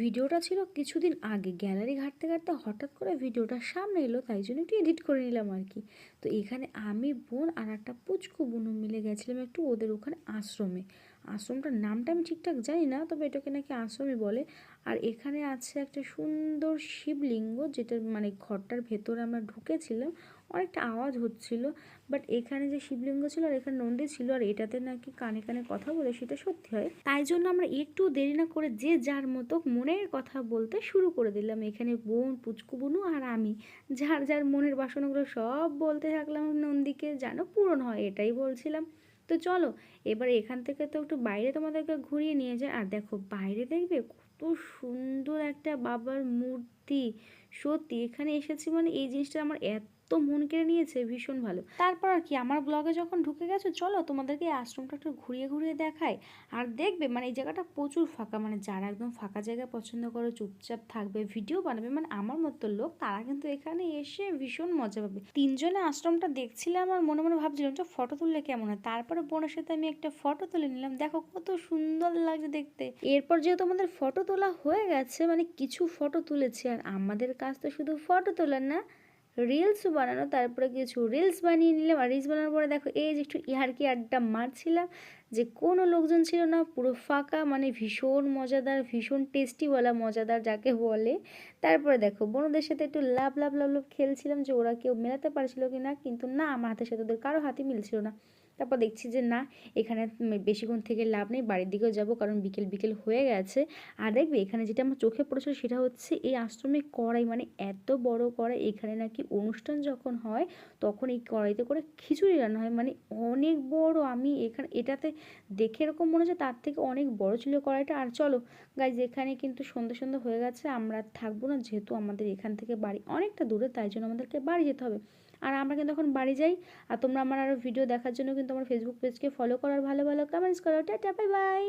ভিডিওটা ছিল কিছুদিন আগে। গ্যালারি ঘাটতে ঘাটতে হঠাৎ করে ভিডিওটা সামনে এলো, তাই জন্য একটু এডিট করে নিলাম আর কি। তো এখানে আমি, বোন আর একটা পুচকু বুনু মিলে গেছিলাম একটু ওদের ওখানে আশ্রমে। আশ্রমটার নামটা আমি ঠিকঠাক জানি না, তবে এটাকে নাকি আশ্রমই বলে। আর এখানে আছে একটা সুন্দর শিবলিঙ্গ যেটা মানে ঘরটার ভেতরে আমরা ঢুকেছিলাম, অনেকটা আওয়াজ হচ্ছিল বাট এখানে যে শিবলিঙ্গ ছিল আর এখানে নন্দী ছিল, আর এটাতে নাকি কানে কানে কথা বলে, সেটা সত্যি হয়। তাই জন্য আমরা একটু দেরি না করে যে যার মতো মনের কথা বলতে শুরু করে দিলাম। এখানে বোন, পুচকু, বুনু আর আমি। যার যার মনের বাসনাগুলো সব বলতে থাকলাম নন্দীকে, যেন পূরণ হয়, এটাই বলছিলাম। তো চলো, এবার এখান থেকে তো একটু বাইরে তোমাদেরকে ঘুরিয়ে নিয়ে যায় আর দেখো, বাইরে দেখবে কত সুন্দর একটা বাবার মূর্তি। সত্যি, এখানে এসেছি মানে এই জিনিসটা আমার এত মন কেড়ে নিয়েছে, ভীষণ ভালো। তারপর আর কি, আমার ব্লগে যখন ঢুকে গেছো, চলো তোমাদেরকে এই আশ্রমটা একটু ঘুরিয়ে ঘুরিয়ে দেখায় আর দেখবে মানে এই জায়গাটা প্রচুর ফাঁকা মানে যারা একদম ফাঁকা জায়গা পছন্দ করো, চুপচাপ থাকবে ভিডিও বানাবে মানে আমার মতো লোক, তারা কিন্তু এখানে এসে ভীষণ মজা পাবে। তিনজনে আশ্রমটা দেখছিলাম আর মনে মনে ভাবছিলাম যে ফটো তুললে কেমন হয়? তারপরে বোনের সাথে আমি একটা ফটো তুলে নিলাম, দেখো কত সুন্দর লাগছে দেখতে। এরপর যেহেতু আমাদের ফটো তোলা হয়ে গেছে মানে কিছু ফটো তুলেছি আর আমাদের কাজ তো শুধু ফটো তোলার না রিলসও বানানো। তারপরে কিছু রিলস বানিয়ে নিলাম। আর রিলস বানানোর পরে দেখো, এই যে একটু ইয়ারকি আড্ডা মারছিলাম যে কোনো লোকজন ছিল না, পুরো ফাঁকা মানে ভীষণ মজাদার, ভীষণ টেস্টিওয়ালা মজাদার যাকে বলে। তারপরে দেখো বন্ধুদের সাথে একটু লাভ লাভ লাভ লাভ খেলছিলাম যে ওরা কেউ মেলাতে পারছিল কি না কিন্তু না, আমার হাতের সাথে ওদের কারও হাতে মিলছিল না। তারপর দেখছি যে না, এখানে বেশিক্ষণ থেকে লাভ নেই, বাড়ির দিকেও যাব কারণ বিকেল বিকেল হয়ে গেছে। আর দেখবে এখানে যেটা আমার চোখে পড়েছিল সেটা হচ্ছে এই আশ্রমে কড়াই মানে এত বড় কড়াই, এখানে নাকি অনুষ্ঠান যখন হয় তখন এই কড়াইতে করে খিচুড়ি রান্না হয়। মানে অনেক বড়, আমি এখানে, এটাতে দেখে এরকম মনে হচ্ছে তার থেকে অনেক বড় ছিল কড়াইটা। আর চলো গাইজ এখানে কিন্তু সন্ধ্যে সন্ধ্যে হয়ে গেছে, আমরা থাকব না যেহেতু আমাদের এখান থেকে বাড়ি অনেকটা দূরে, তাই জন্য আমাদেরকে বাড়ি যেতে হবে। আর আমরা কিন্তু এখন বাড়ি যাই, আর তোমরা আমার আরও ভিডিও দেখার জন্য কিন্তু আমার ফেসবুক পেজকে ফলো করার ভালো ভালো কমেন্টস করো। Tata bye bye